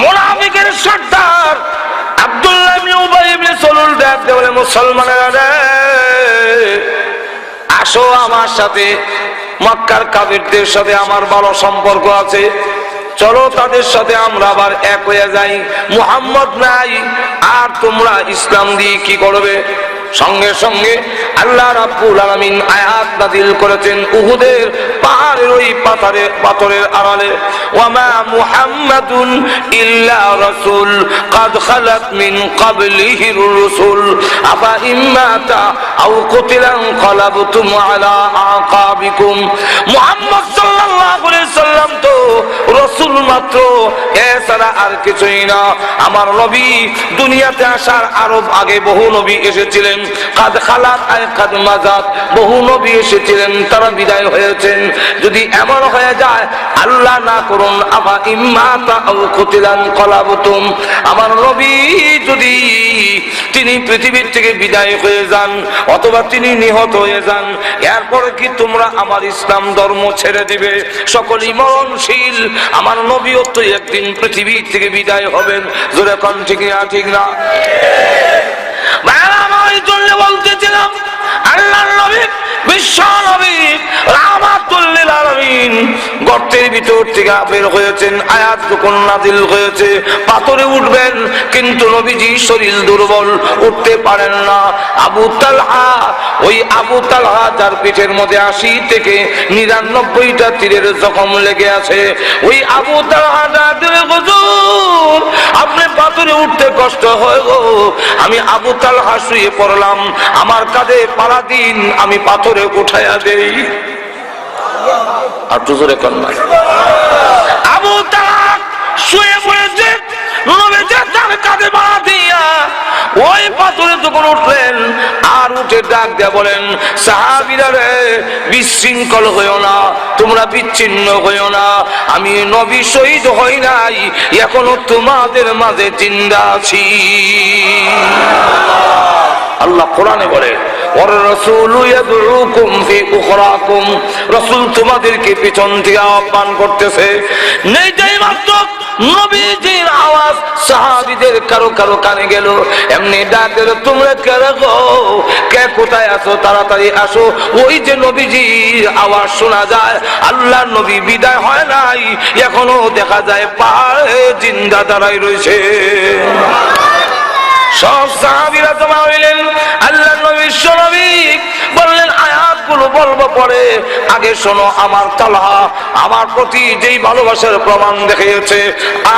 মোনাফিকের সর্দার আব্দুল্লাহ ইবনে উবাই ইবনে সলুল রে, আসো আমার সাথে, মক্কার কাবিরদের সাথে আমার ভালো সম্পর্ক আছে। চলো তাদের সাথে আমরা আবার এক হয়ে যাই। মুহাম্মদ নাই, আর তোমরা ইসলাম দিয়ে কি করবে? সঙ্গে সঙ্গে আল্লাহ রাব্বুল আলামিন আয়াত নাযিল করেছেন উহুদের পাহাড়ের ওই পাথরে পাথরের আড়ালে ওয়ামা মুহাম্মাদুন ইল্লা রাসূল قد خلت من قبله الرسل أفا إماتا أو قتلا انقلبتم على أعقابكم মুহাম্মদ সাল্লাল্লাহু আলাইহি সাল্লাম তো রাসূল মাত্র। আর কিছুই না। আমার দুনিয়াতে আসার আগে বহু নবী এসেছিলেন। মাজাত। বহু নবী এসেছিলেন, তারা বিদায় হয়েছেন। যদি এমন হয়ে যায়, আল্লাহ না করুন আবা ইম্মাতা কলাবতুম। আমার নবী যদি তিনি পৃথিবীর থেকে বিদায় হয়ে যান, অথবা তিনি নিহত হয়ে যান, এরপরে কি তোমরা আমার ইসলাম ধর্ম ছেড়ে দিবে? সকলই মরণশীল। আমার নবীও তো একদিন পৃথিবী থেকে বিদায় হবেন। জোরে কন ঠিক না ঠিক না? জন্য বলতেছিলাম, আল্লাহর নবী, বিশ্ব নবী, রাহমাতুল্লিল গর্তের ভিতর থেকে বের হয়েছেন আয়াত যখন নাজিল হয়েছে, পাথরে উঠবেন, কিন্তু নবীজি শরীর দুর্বল, উঠতে পারেন না। আবু তালহা, ওই আবু তালহা যার পিঠের মধ্যে আশি থেকে নিরানব্বইটা তীরের জখম লেগে আছে, ওই আবু তালহা আপনি পাথরে উঠতে কষ্ট হয় গো। আমি আবু তালহা শুয়ে পড়লাম আমার কাঁধে পাড়া দিন, আমি পাথরে উঠাইয়া দেই। আর তো জোরে আবু শুয়ে দিয়া, ওই পাথরে উঠলেন, আর উঠে ডাক দিয়া বলেন বিশৃঙ্খল হইও না, তোমরা বিচ্ছিন্ন হইও না, আমি নবী শহীদ হই নাই, এখনও তোমাদের মাঝে জিন্দা আছি। আল্লাহ কোরআনে বলে রসুল তোমাদেরকে পিছন থেকে আহ্বান করতেছে, নেই নবীজির আওয়াজ, সাহাবিদের কারও কারও কানে গেল। এমনি গো? কে কোথায় তাড়াতাড়ি আসো। ওই যে আওয়াজ শোনা যায় আল্লাহ নবী বিদায় হয় নাই, এখনও দেখা যায় পাহাড়ে জিন্দা দাঁড়াই রয়েছে। সব সাহাবিরা জমা হইলেন আল্লাহ নবী নবী বললেন, আয়াতগুলো বলব পরে। আগে শোনো আমার তালহা, আমার প্রতি যেই ভালোবাসার প্রমাণ দেখিয়েছে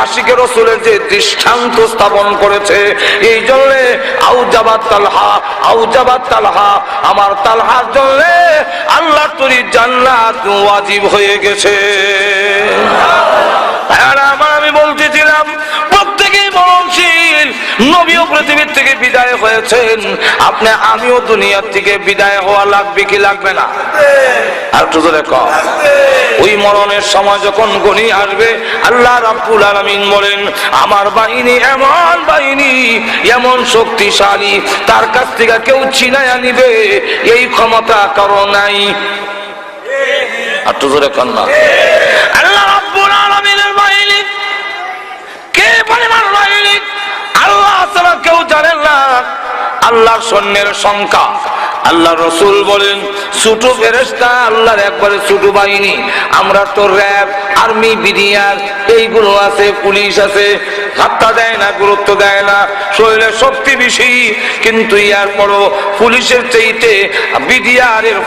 আশিকের রসুলের যে দৃষ্টান্ত স্থাপন করেছে, এই জন্য আউজাবাদ তালহা আউজাবাদ তালহা, আমার তালহার জন্যে আল্লাহ তরি জান্নাত ওয়াজিব হয়ে গেছে। আর আমার নবীও পৃথিবীর থেকে বিদায় হয়েছেন। আপনি, আমিও দুনিয়ার থেকে বিদায় হওয়া লাগবে কি লাগবে না? আর একটু জোরে কম ওই মরণের সময় যখন গনি আসবে, আল্লাহ রাব্বুল আলামিন বলেন, আমার বাহিনী এমন বাহিনী, এমন শক্তিশালী, তার কাছ থেকে কেউ ছিনাইয়া নিবে, এই ক্ষমতা কারও নাই। আর একটু জোরে কন না। আল্লাহ রাব্বুল আলামিনের বাহিনী কে পরিমাণ বাহিনী আল্লাহ ছাড়া কেউ জানেন না। আল্লাহর সৈন্যের সংখ্যা। আল্লাহ রসুল বলেন, ছোট ফেরেস্তা আল্লাহর একবারে ছোট বাহিনী। আমরা তো র্যাব, আর্মি, বিডিআর, এইগুলো আছে, পুলিশ আছে। হাত্তা দেয় না, গুরুত্ব দেয় না, শরীরে শক্তি বেশি। কিন্তু ইয়ার পরও পুলিশের চাইতে বিডিআর এর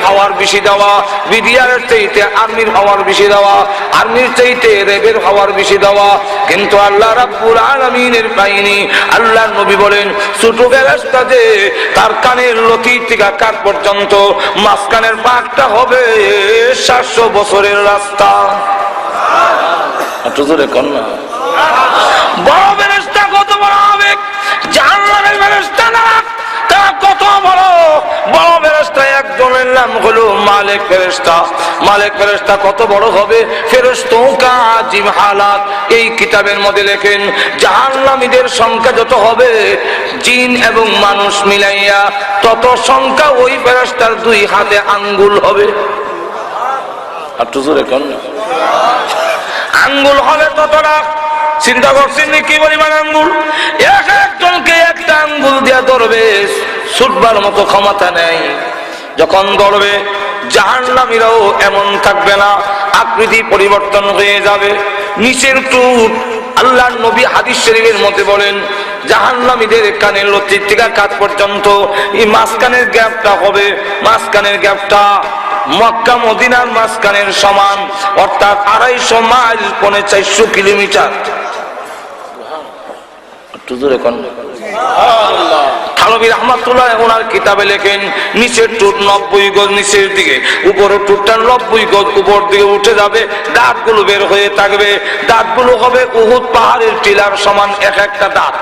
বেশি দেওয়া বিডিআর এর চাইতে আর্মির পাওয়ার বেশি দেওয়া, আর্মির চাইতে র্যাবের পাওয়ার বেশি দেওয়া। কিন্তু আল্লাহ রাব্বুল আলামিনের বাহিনী আল্লাহ নবী বলেন, ছোট ফেরেস্তা যে তার কানের লতি টিকা কান পর্যন্ত মাঝখানের পাকটা হবে সাতশো বছরের রাস্তা। একটু জোরে কর বড় কত বড় হবে জাহান্নামের না তারা কত বড় বড় নাম হলো মালিক মালিক কত বড় হবে? ফেরেস্তোं का আজিম হালাত। এই কিতাবের মধ্যে লেখেন, জাহান্নামীদের সংখ্যা যত হবে, জিন এবং মানুষ মিলাইয়া তত সংখ্যা ওই ফেরেস্তার দুই হাতে আঙ্গুল হবে। আর তো জোরে আঙ্গুল হবে ততটা চিন্তা করছেন কি পরিমাণ আঙ্গুল? এক একজনকে একটা আঙ্গুল দিয়ে ধরবে, ছুটবার মতো ক্ষমতা নেই। যখন ধরবে, জাহান্নামীরাও এমন থাকবে না, আকৃতি পরিবর্তন হয়ে যাবে। নিচের টুট আল্লাহ নবী হাদিস শরীফের মধ্যে বলেন, জাহান্নামীদের কানের লতির থেকে কাজ পর্যন্ত এই মাঝখানের গ্যাপটা হবে, মাঝখানের গ্যাপটা মক্কা, মদিনার মাঝখানের সমান, অর্থাৎ আড়াইশো মাইল, পৌনে চারশো কিলোমিটার। একটু জোরে কোন। থানবী রহমাতুল্লাহ ওনার কিতাবে লেখেন, নিচের টুট নব্বই গজ, নিচের দিকে, উপরের টুটটা নব্বই গজ, উপর দিকে উঠে যাবে, দাঁতগুলো বের হয়ে থাকবে, দাঁতগুলো হবে উহুদ পাহাড়ের টিলার সমান এক একটা দাঁত।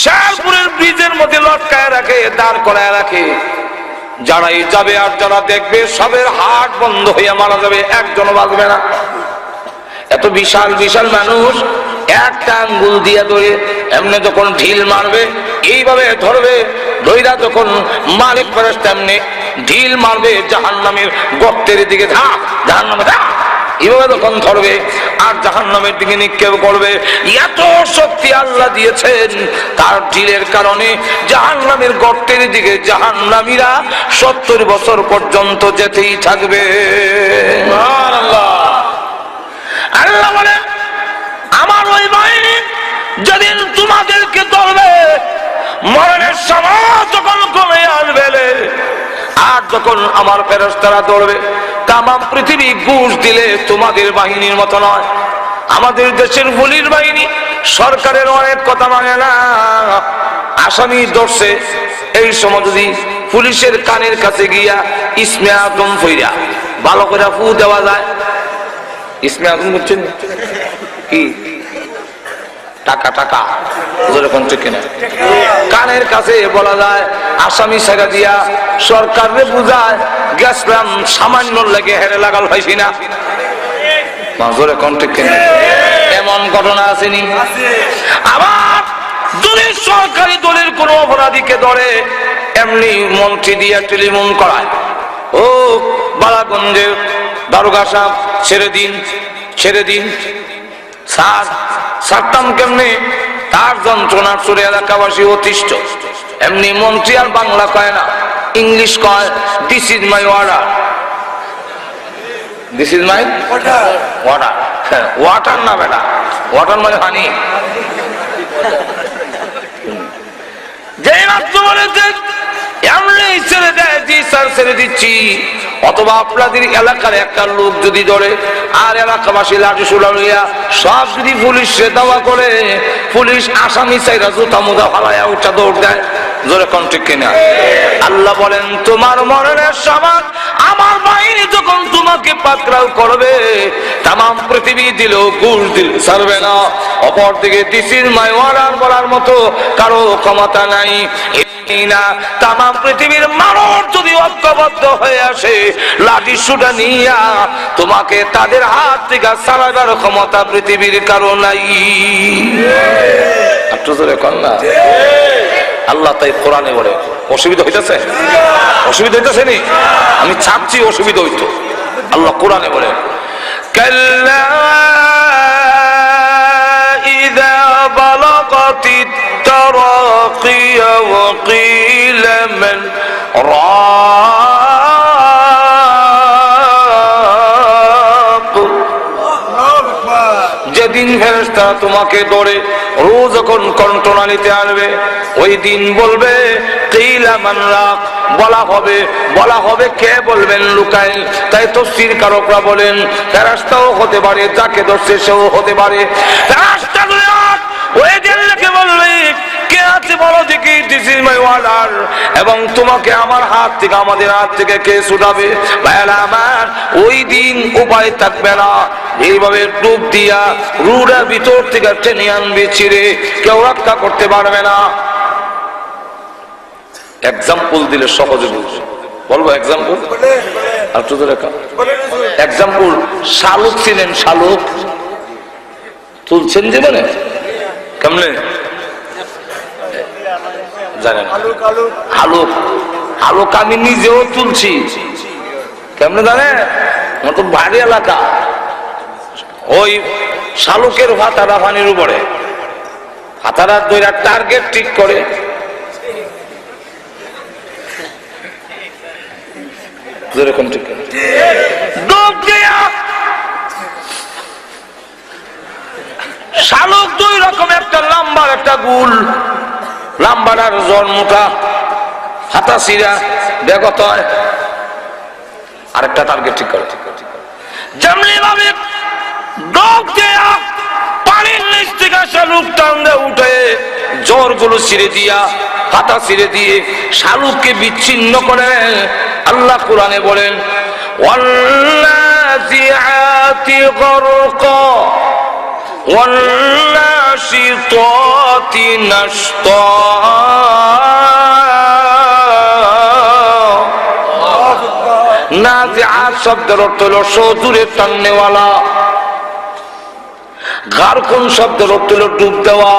শেরপুরের ব্রিজের মধ্যে লটকায় রাখে, দাঁড় করায় রাখে। যারাই যাবে আর যারা দেখবে, সবের হাট বন্ধ হইয়া মারা যাবে, একজন বাঁচবে না। এত বিশাল বিশাল মানুষ, একটা আঙ্গুল দিয়ে ধরে, এমনি যখন ঢিল মারবে, এইভাবে ধরবে ধৈরা যখন মালিক করে তেমনি ঢিল মারবে জাহান নামের গর্তের দিকে ধাপ জাহান নামে ধাপ এভাবে যখন ধরবে আর জাহান্নামের দিকে নিক্ষেপ করবে। এত শক্তি আল্লাহ দিয়েছেন তার ঢিলের কারণে জাহান্নামের গর্তের দিকে জাহান্নামীরা সত্তর বছর পর্যন্ত যেতেই থাকবে। আল্লাহ বলে, আমার ওই বাহিনী যেদিন তোমাদেরকে ধরবে, মরণের সময় যখন কমে আসবে আর যখন আমার ফেরস্তারা দৌড়বে, তামাম পৃথিবী ঘুষ দিলে তোমাদের বাহিনীর মতো নয়। আমাদের দেশের পুলিশ বাহিনী, সরকারের অনেক কথা মানে না। আসামি ধরছে, এই সময় যদি পুলিশের কানের কাছে গিয়া ইসমে আদম ফইরা ভালো করে ফু দেওয়া যায়। ইসমে আদম করছেন কি? টাকা টাকা। যেরকম ঠিক কিনা? কানের কাছে বলা যায়, আসামি সাগা দিয়া সরকারে বুঝায়, গেছিলাম সামান্য লেগে হেরে লাগাল হয়েছি না এমন ঘটনা আসেনি। আবার যদি সরকারি দলের কোন অপরাধীকে ধরে এমনি মন্ত্রী দিয়া করায়। ও ছেড়ে দিন ছেড়ে দিন। সারতাম কেমনি? তার যন্ত্রণার চুরি এলাকাবাসী অতিষ্ঠ। এমনি মন্ত্রী আর বাংলা কয় না, ইংলিশ কয় this is my order this is my order water না বেটা ওয়াটার মানে পানি ছেড়ে দেয়, জি স্যার, ছেড়ে দিচ্ছি। অথবা আপনাদের এলাকার একটা লোক যদি ধরে, আর এলাকাবাসী লাঠি সুলা দাওয়া করে, পুলিশ আসামি চাইরা জুতা মুদা ফালাইয়া উঠা দৌড় দেয়। জোরে কোন ঠিক কিনা? আল্লাহ বলেন, তোমার মরণের সমান আমার বাহিনী যখন তোমাকে পাকড়াও করবে তাম পৃথিবী দিল, ঘুষ দিল, ছাড়বে না। অপর দিকে দিসির মাই অর্ডার বলার মতো কারও ক্ষমতা নাই। না তাম পৃথিবীর মানুষ যদি ঐক্যবদ্ধ হয়ে আসে, লাঠি সুটা নিয়া তোমাকে তাদের হাত থেকে সারাবার ক্ষমতা পৃথিবীর কারও নাই। একটু জোরে কন্যা আল্লাহ তাই কোরআনে বলে। অসুবিধা হইতেছে? অসুবিধা হইতেছে নি আমি চাচ্ছি অসুবিধা হইতো। আল্লাহ কোরআনে বলে ওয়া কিলা যেদিন ফেরেস্তা তোমাকে ধরে রোজ যখন কণ্ঠনালীতে আসবে, ওই দিন বলবে বলা হবে বলা হবে কে বলবেন লুকাই তাই তো তফসির কারকরা বলেন ফেরাস্তাও হতে পারে, যাকে ধরছে সেও হতে পারে ফেরাস্তা যদি রাত, ওই দিন লোকে বলবে কে আছে এবং তোমাকে আমার হাত থেকে, আমাদের হাত থেকে কে ছুটাবে ওই দিন উপায় থাকবে না। এইভাবে ডুব দিয়া রুডা ভিতর থেকে টেনে আনবে ছিঁড়ে। কেউ রক্ষা করতে পারবে না। এক্সাম্পল দিলে সহজে বুঝবে। বলব এক্সাম্পল আর তো রেখা এক্সাম্পল শালুক ছিলেন শালুক। তুলছেন মানে কেমনে? জানেন আলুক আলুক আলোক আমি নিজেও তুলছি। কেমনে জানে? আমার তো ভারী এলাকা। ওই শালুকের ভাতারা পানির উপরে। ভাতারা দইরা টার্গেট ঠিক করে। যেরকম ঠিক শালুক দুই রকম একটা লাম্বার একটা গুল। লাম্বার আর জন্মটা হাতা সিরা বেগত হয় আরেকটা টার্গেট ঠিক করে যেমনি ভাবে ডোব দেয়া পানির নিচ থেকে শালুক টান্দে উঠে জ্বর গুলো ছিঁড়ে দিয়া হাতা ছিঁড়ে দিয়ে শালুককে বিচ্ছিন্ন করে আল্লাহ কোরআনে বলেন والنازعات غرقا والناشطات نشطا নাজিআত শব্দের অর্থ হলো সজুরে টাননেওয়ালা গারকুন শব্দের অর্থ হলো ডুব দেওয়া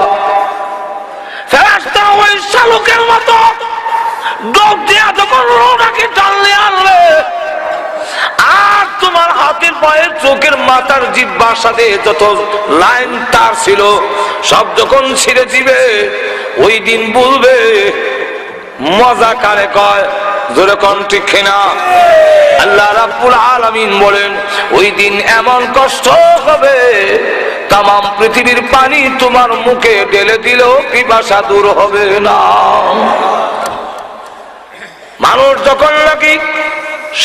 ফেরেশতা ওই শালুকের মতো ডুব দিয়া যখন রোনাকে টানলে আনলে আর তোমার হাতের পায়ের চোখের মাথার জিব্বার সাথে যত লাইন তার ছিল সব যখন ছিঁড়ে দিবে, ওই দিন বলবে, মজা কারে কয়, জোরে কন ঠিক না আল্লাহ রাব্বুল আলামিন বলেন, ওই দিন এমন কষ্ট হবে তাম পৃথিবীর পানি তোমার মুখে ঢেলে দিলেও পিপাসা দূর হবে না। মানুষ যখন নাকি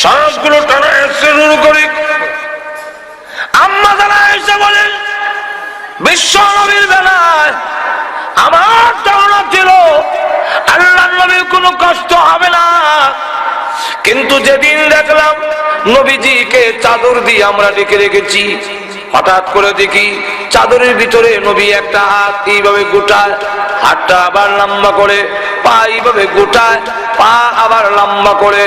শ্বাসগুলো টানা শুরু করি, আম্মা যারা এসে বলেন বিশ্ব নবীর বেলায় আমার ধারণা ছিল আল্লাহ নবীর কোনো কষ্ট হবে না। কিন্তু যেদিন দেখলাম নবীজিকে চাদর দিয়ে আমরা ডেকে রেখেছি, হঠাৎ করে দেখি চাদরের ভিতরে নবী একটা হাত এইভাবে গোটায়, হাতটা আবার লম্বা করে, পা এইভাবে গোটায়, পা আবার লম্বা করে,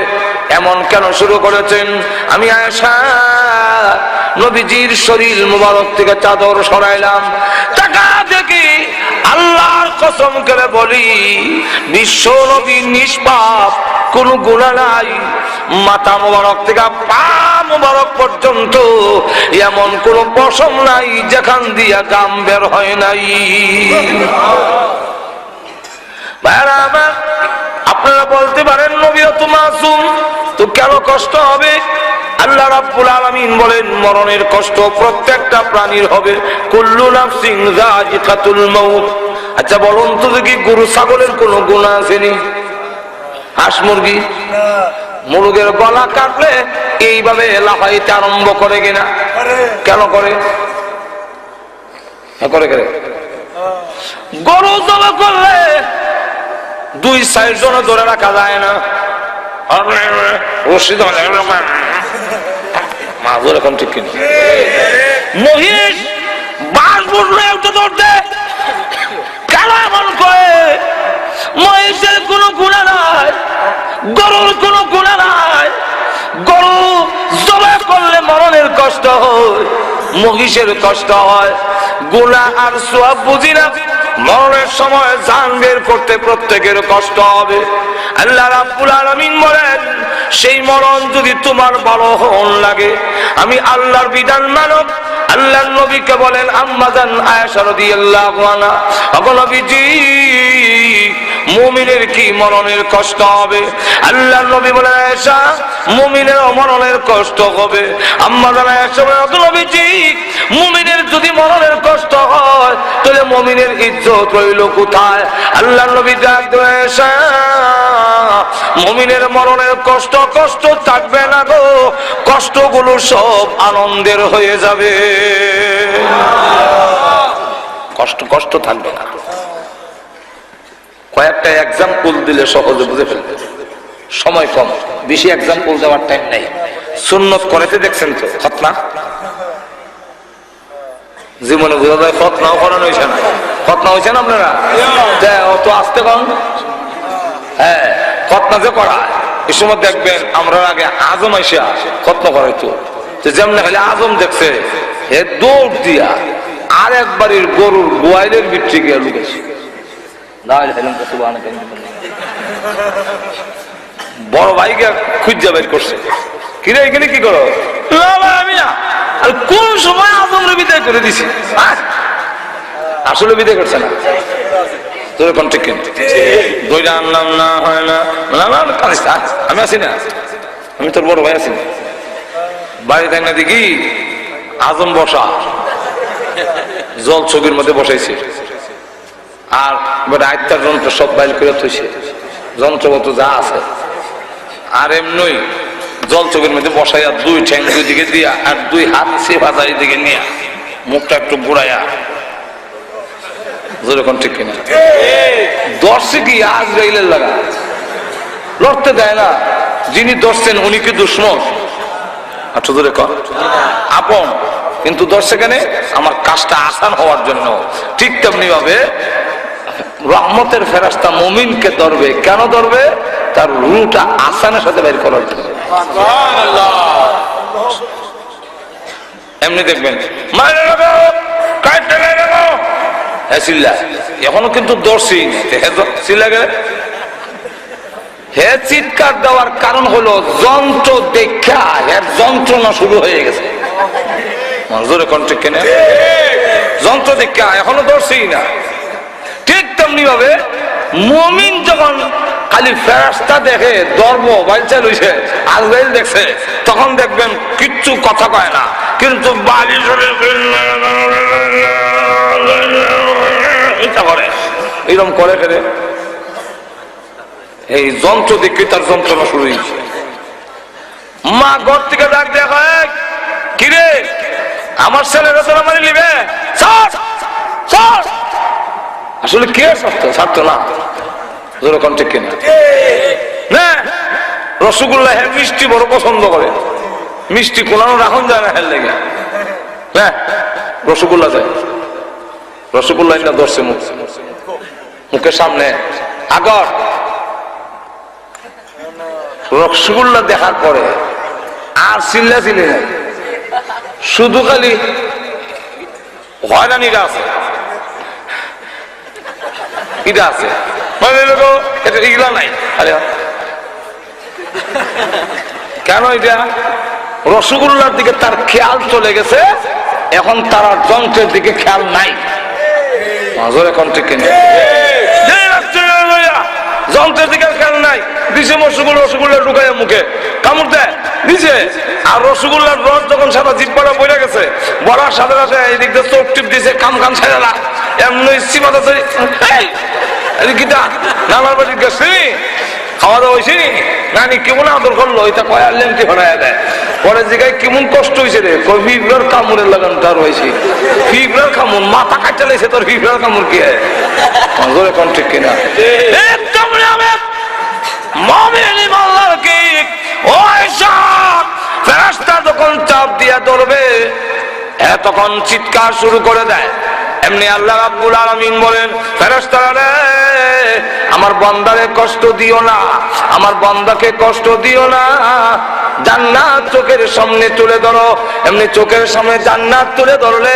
এমন কেন শুরু করেছেন? আমি আয়সা নবীজির শরীর মুবারক থেকে চাদর সরাইলাম। টাকা দেখি আল্লাহর কসম করে বলি, বিশ্ব নবী নিষ্পাপ, কোন গুণা নাই। মাথা মোবারক থেকে পা মোবারক পর্যন্ত এমন কোন পশম নাই যেখান দিয়া গাম বের হয় নাই। আপনারা বলতে পারেন, নবী তো মাসুম, তো কেন কষ্ট হবে? আল্লাহ রাব্বুল আলামিন বলেন মরণের কষ্ট প্রত্যেকটা প্রাণীর হবে। কুল্লু নাফসিন যায়িকাতুল মাউত। আচ্ছা বলুন তো দেখি গরু ছাগলের কোনো গুণ আসেনি হাঁস মুরগি? মুরগের গলা কাটলে এইভাবে লাফাইতে আরম্ভ করে কিনা? কেন করে? হ্যাঁ, করে করে। গরু জমা করলে দুই সাইড জন ধরে রাখা যায় না। রশি ধরে এখন ঠিক কিনা? মহিষ বাস বুঝলে উঠে ধরতে কেন এমন করে। মহিষের কোনো গুণা নাই, গরুর কোনো গুণা নাই। গরু জবা করলে মরণের কষ্ট হয়। মহিষের কষ্ট হয়। গুণা আর সোয়াব বুঝি না। মরণের সময় জান বের করতে প্রত্যেকের কষ্ট হবে। আল্লাহ রাব্বুল আলামিন বলেন, সেই মরণ যদি তোমার ভালো হন লাগে, আমি আল্লাহর বিধান মানব। আল্লাহর নবীকে বলেন আম্মাজান আয়েশা রাদিয়াল্লাহু আনহা। ওগো নবীজি মুমিনের কি মরণের কষ্ট হবে? আল্লাহর নবী বলেন, আয়েশা মুমিনের মরণের কষ্ট হবে। আম্মাজান আয়েশা বলেন ওগো নবীজি, মুমিনের যদি মরণের কষ্ট হয়, তাহলে মুমিনের ইজ্জত রইল কোথায়? আল্লাহর নবী ডাক আয়েশা, মুমিনের মরণের কষ্ট কষ্ট থাকবে না গো। কষ্টগুলো সব আনন্দের হয়ে যাবে। কষ্ট কষ্ট থাকবে না। কয়েকটা এক্সাম্পল দিলে সহজে বুঝে ফেলবে সময় কম বেশি এক্সাম্পল দেওয়ার টাইম নেই। সুন্নত করেতে দেখছেন তো খতনা জীবনে বোঝা যায় খতনাও করানো হয়েছে না। খতনা হয়েছে না আপনারা? তা অত আসতে কম হ্যাঁ খতনা যে করা এই সময় দেখবেন আমরা আগে আজম আইসা খতনা করাইতো। তো যেমন খালি আজম দেখছে হে দৌড় দিয়া আর একবারের গরুর গোয়াইলের গিয়ে লুকেছে বড় ভাইকে খুঁজে বের করছে। কিরে এখানে কি করো? আমি না আর কোন সময় আজমরে বিদায় করে দিছি? আসলে বিদায় করছে না। তোর কোন ঠিক দইটা আনলাম না হয় না। আমি আছি না। আমি তোর বড় ভাই আছি না। বাড়ি তাই না দেখি আজম বসা। জল ছবির মধ্যে বসাইছে। আর এবার আয়ত্তার যন্ত্র সব বাইল করে থইছে। যন্ত্রপত্র যা আছে। আর এমনই জল চোখের মধ্যে বসাইয়া দুই ঠ্যাং দুই দিকে দিয়া আর দুই হাত সে বাজারি দিকে নিয়া মুখটা একটু বুড়াইয়া যেরকম ঠিক কিনা? দর্শে কি আজ রেলের লাগা? লড়তে দেয় না। যিনি দর্শেন উনি কি দুশ্মন? আচ্ছা ধরে কর আপন, কিন্তু দর্শকেনে আমার কাজটা আসান হওয়ার জন্য। ঠিক তেমনি ভাবে রহমতের ফেরাস্তা মুমিনকে ধরবে। কেন ধরবে? তার রুটা আসানের সাথে বের করার জন্য। এমনি দেখবেন। হ্যাঁ এখনও কিন্তু দর্শি চিল্লা গেলে। হে চিৎকার দেওয়ার কারণ হলো যন্ত্র দেখা। এর যন্ত্রণা শুরু হয়ে গেছে। মঞ্জুরে কণ্ঠে কেনে। যন্ত্র দেখা এখনও দর্শি না। ঠিক তেমনি ভাবে মমিন যখন খালি ফেরাস্তা দেখে দর্ব বাইলচা লইছে আজরাইল দেখছে, তখন দেখবেন কিচ্ছু কথা কয় না। কিন্তু বাড়ি করে। এরকম করে ফেরে এই যন্ত্র দেখে তার যন্ত্রণা শুরু হয়েছে। মা ঘর থেকে ডাক দেখা কিরে, আমার ছেলেরা তোরা মারি নিবে। আসলে কে ছাড়তো ছাড়তো না। যেরকম ঠিক কিনা? না! রসগোল্লা হ্যাঁ মিষ্টি বড় পছন্দ করে। মিষ্টি কোনানো রাখুন যায় না হ্যাঁ লেগে। হ্যাঁ রসগোল্লা যায় রসগোল্লা এটা ধরছে মুখ। মুখের সামনে। আগর। রসগোল্লা দেখার পরে আর চিল্লা চিল্লি শুধু খালি হয়রানিরা আছে। এটা আছে। মানে এটা নাই। কেন এটা? রসগোল্লার দিকে তার খেয়াল চলে গেছে, এখন তার যন্ত্রের দিকে খেয়াল নাই। এখন যন্ত্রের দিকে খেয়াল নাই। দিছে রসগোল্লা রসগোল্লা ঢুকাইয়া মুখে। দিছে আর রসগোল্লার রস যখন সাদা জিব্বাটা বইরা গেছে বলার সাথে সাথে এই দিক দিয়ে চোখ টিপ দিছে কাম কাম ছেড়ে না। এমনি ধরে এই এই গীতা, নানার বাড়ি গেছি খাওয়া দাওয়া হয়েছি নানি কেমন আদর করল? এটা কয়ার লেমটি হরাইয়া দেয় পরে জিগায় কেমন কষ্ট হয়েছে রে। কই ফিবরার কামড়ের লাগান তার হয়েছে ফিবরার কামড় মাথা কাটতে লাগছে তোর ফিবরার কামড় কি হয়? কোন ঠিক কিনা? একদম আমি মমিন কি ওই সব ফেরেশতা যখন চাপ দিয়া ধরবে তখন চিৎকার শুরু করে দেয়। এমনি আল্লাহ রাব্বুল আলামিন বলেন, ফেরেশতারা রে, আমার বান্দারে কষ্ট দিও না, আমার বান্দাকে কষ্ট দিও না। জান্নাত চোখের সামনে তুলে ধরো। এমনি চোখের সামনে জান্নাত তুলে ধরলে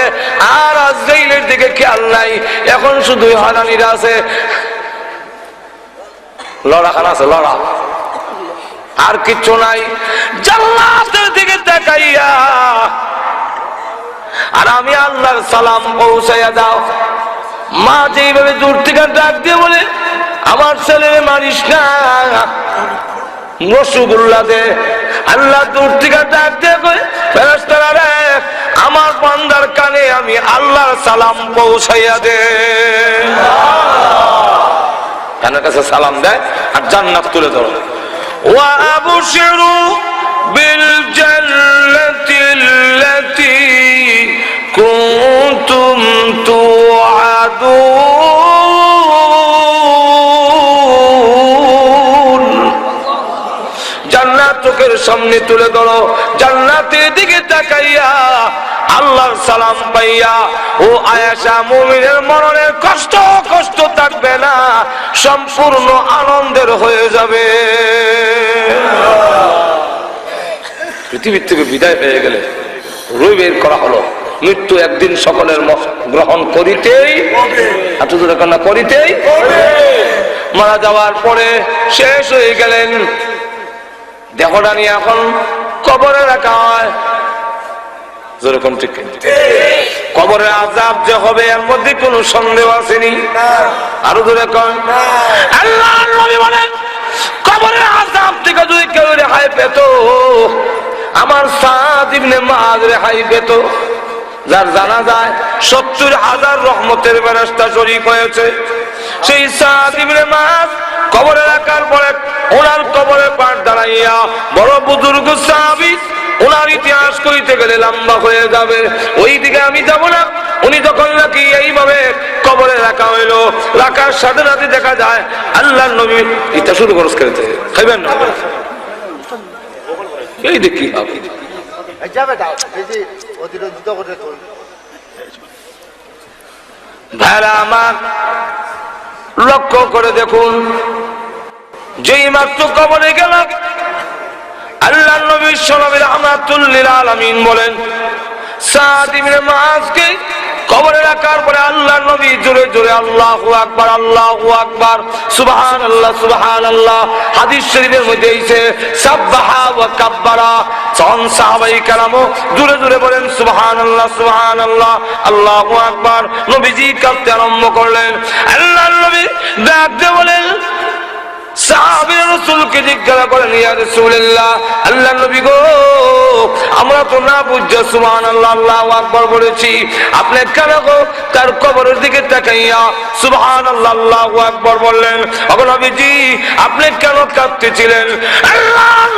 আর আজরাইলের দিকে খেয়াল নাই। এখন শুধু হারানিরা আছে। লড়া খান আছে, লড়া। আর কিচ্ছু নাই। জান্নাতের দিকে তাকাইয়া। আর আমি আল্লাহর সালাম পৌঁছাইয়া দাও। মা যেইভাবে দূর থেকে ডাক দিয়ে বলে, আমার ছেলে মারিস না। রসুগুল্লা দে, আল্লাহ দূর থেকে ডাক দিয়ে রে, আমার বান্দার কানে আমি আল্লাহর সালাম পৌঁছাইয়া দে। কানের কাছে সালাম দেয় আর জান্নাত তুলে ধরো। وأبشروا بالجنة التي كنتم সামনে তুলে ধরো, জান্নাতের দিকে তাকাইয়া আল্লাহর সালাম পাইয়া, ও আয়াসা মুমিনের মরণের কষ্ট কষ্ট থাকবে না, সম্পূর্ণ আনন্দের হয়ে যাবে। পৃথিবীর থেকে বিদায় পেয়ে গেলে রুই বের করা হলো। মৃত্যু একদিন সকলের গ্রহণ করিতেই এত দূরে কন্যা করিতেই মারা যাওয়ার পরে শেষ হয়ে গেলেন দেহটা নিয়ে এখন কবরে রাখা হয়। যেরকম কবরের আজাব যে হবে, এর মধ্যে কোনো সন্দেহ আসেনি। আরও নবী বলেন, কবরের আজাব থেকে যদি কেউ রেহাই পেত, আমার সাদ ইবনে মাদ রেহাই পেত। যার জানা যায় সত্তর হাজার রহমতের বেরাস্তা শরীক হয়েছে। সেই সাদ ইবনে মাদ কবরে রাখার পরে ওনার কবরে পাঠ দাঁড়াইয়া বড় বুজুর্গ সাহাবি ওনার ইতিহাস কইতে গেলে লম্বা হয়ে যাবে। ওই দিকে আমি যাব না। উনি যখন নাকি এইভাবে কবরে রাখা হইল রাখার সাথে সাথে দেখা যায় আল্লাহ নবী এটা শুরু খরচ করতে খাইবেন না? এই দেখি। ভাইরা আমার লক্ষ্য করে দেখুন। যেই মাত্র কবরে গেল আল্লাহ নবী তুল্লিল আলামিন বলেন সাদ ইবনে কবরে রাখার পরে আল্লাহ নবী জোরে জোরে আল্লাহু আকবার আল্লাহু আকবার, সুবহানাল্লাহ সুবহানাল্লাহ। হাদিস শরীফের মধ্যে এসে সাব্বাহা ওয়া কাব্বারা। তখন সাহাবাই কারামও জোরে জোরে বলেন, সুবহানাল্লাহ সুবহানাল্লাহ, আল্লাহু আকবার। নবীজি কাঁদতে আরম্ভ করলেন। আল্লাহ নবী ডাক দিয়ে বলেন গো, আমরা তো না বুঝছ বলেছি। আপনি কেন গো তার দিকে তাকাইয়া বললেন আপনি কেন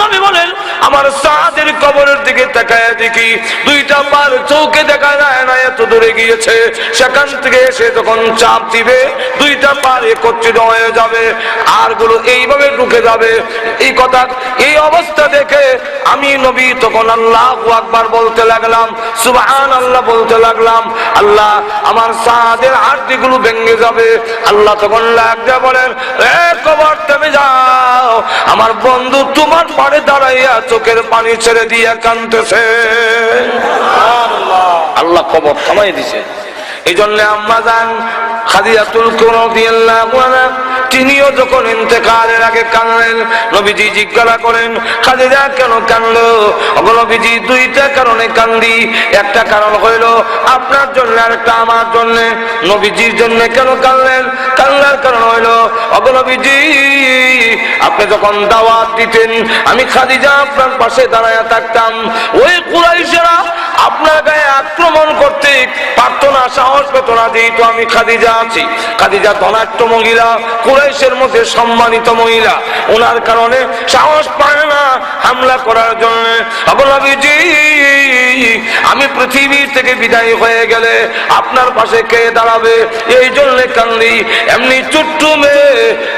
নবী বলেন, আমার সাদের কবরের দিকে তাকায়া দেখি, দুইটা পার চৌকে দেখা যায় না, এত দূরে গিয়েছে। সেখান থেকে এসে যখন চাপ দিবে, দুইটা পার একত্রিত হয়ে যাবে। আরগুলো এইভাবে ঢুকে যাবে। এই কথা, এই অবস্থা দেখে আমি নবী তখন আল্লাহ আকবার বলতে লাগলাম সুবহান আল্লাহ বলতে লাগলাম, আল্লাহ আমার সাদের হাড্ডি গুলো ভেঙে যাবে। আল্লাহ তখন লাগতে বলেন, এ কবর তুমি যাও, আমার বন্ধু তোমার পাড়ে দাঁড়াইয়া চোখের পানি ছেড়ে দিয়ে কানতেছে আল্লাহ কবর থামাই দিছে। এই জন্য আম্মা যান খাদিজাতুল রাদিয়াল্লাহু আনহা, তিনিও যখন ইন্তেকালের আগে কানলেন নবীজি জিজ্ঞাসা করেন, খাদিজা কেন কানলো ওগো নবীজি, দুইটা কারণে কান্দি। একটা কারণ হইল, আপনার জন্য আর একটা আমার জন্য। নবীজির জন্য কেন কানলেন কান্নার কারণ হইল নবীজি, আপনি যখন দাওয়াত দিতেন, আমি খাদিজা আপনার পাশে দাঁড়ায়া থাকতাম। ওই কুরাইশেরা আপনার গায়ে আক্রমণ করতে পারতো না সাহস পেত না যেহেতু আমি খাদিজা আছি। খাদিজা ধনাট্য মহিলা, কুরাইশের মধ্যে সম্মানিত মহিলা। ওনার কারণে সাহস পায় না হামলা করার জন্য। অবলম্বীজি আমি পৃথিবী থেকে বিদায় হয়ে গেলে আপনার পাশে কে দাঁড়াবে? এই জন্য কান্দি, এমনি চুট্টু মেয়ে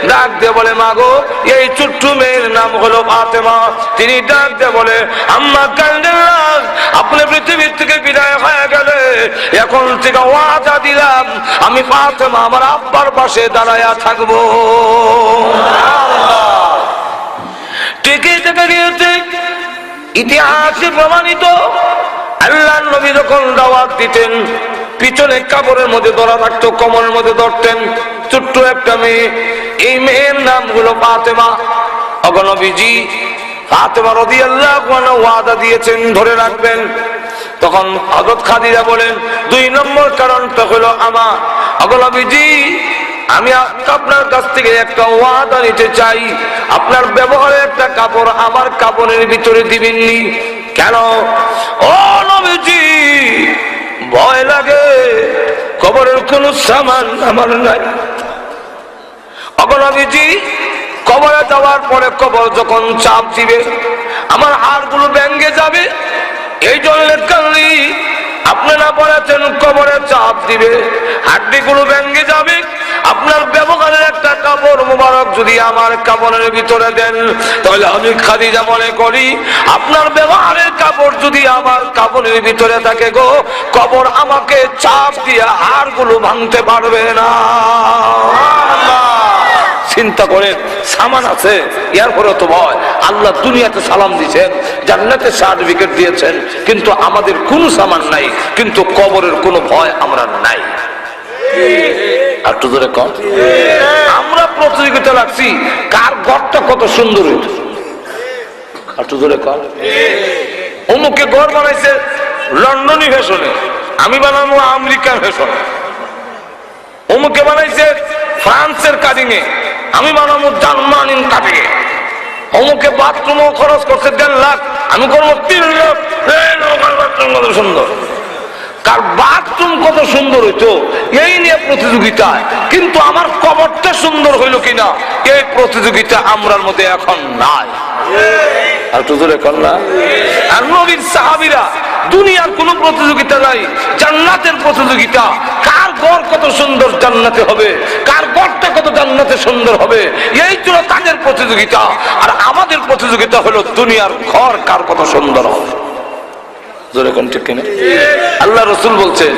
ডাক দিয়ে বলে, মাগো, এই চুট্টু মেয়ের নাম হলো ফাতেমা। তিনি ডাক দিয়ে বলে, আম্মা কান্দেন আপনি পৃথিবীর থেকে বিদায় হয়ে গেলে এখন থেকে ওয়াদা দিলাম, আমি ফাতেমা আমার আব্বার পাশে দাঁড়ায়া থাকব। টিকে থেকে ইতিহাসে প্রমাণিত আল্লাহ নবী যখন দাওয়াত দিতেন, পিছনে কাপড়ের মধ্যে ধরা থাকতো, কমরের মধ্যে ধরতেন, ছোট্ট একটা মেয়ে, এই মেয়ের নাম হলো ফাতেমা অগনবীজি ফাতেমা রদি আল্লাহ ওয়াদা দিয়েছেন, ধরে রাখবেন তখন হজরত খাদিজা বলেন, দুই নম্বর কারণটা হলো আমার। অগনবীজি আমি আপনার কাছ থেকে একটা ওয়াদা নিতে চাই। আপনার ব্যবহারে একটা কাপড় আমার কাপড়ের ভিতরে দিবেননি। কেন? ও নবীজি, ভয় লাগে। কবরের কোন সামান আমার নাই। অগনবীজি কবরে যাওয়ার পরে কবর যখন চাপ দিবে, আমার হাড়গুলো ব্যাঙ্গে যাবে এই জন্য কালি আপনারা বলেছেন কবরে চাপ দিবে। হাড্ডি গুলো ভেঙে যাবে। আপনার ব্যবহারের একটা কাপড় মুবারক যদি আমার কাপড়ের ভিতরে দেন, তাহলে আমি খাদিজা মনে করি, আপনার ব্যবহারের কাপড় যদি আমার কাপড়ের ভিতরে থাকে গো, কবর আমাকে চাপ দিয়ে হাড়গুলো ভাঙতে পারবে না। চিন্তা করেন সামান আছে ইয়ার পরে তো ভয়। আল্লাহ দুনিয়াতে সালাম দিয়েছেন, জান্নাতে সার্টিফিকেট দিয়েছেন, কিন্তু আমাদের কোনো সামান নাই, কিন্তু কবরের কোনো ভয় আমরা নাই। আর আমরা প্রতিযোগিতা লাগছি, কার ঘরটা কত সুন্দর আর ধরে অমুকে ঘর বানাইছে লন্ডনি ফ্যাশনে, আমি বানাবো আমেরিকান ফ্যাশন। অমুকে বানাইছে ফ্রান্সের এ আমি বানাবো জার্মানির কাটিং অমুকে বাথরুমও খরচ করছে দেড় লাখ, আমি করব তিন লাখ। সুন্দর। কার বাথরুম কত সুন্দর হইতো, এই নিয়ে প্রতিযোগিতা কিন্তু আমার কবরটা সুন্দর হইল কিনা, এই প্রতিযোগিতা আমরার মধ্যে এখন নাই। হবে, কার কত জান্নাতে সুন্দর হবে, এই প্রতিযোগিতা। আর আমাদের প্রতিযোগিতা হলো দুনিয়ার ঘর কার কত সুন্দর হবে। জোরে কোন ঠিক কিনা আল্লাহ রসুল বলছেন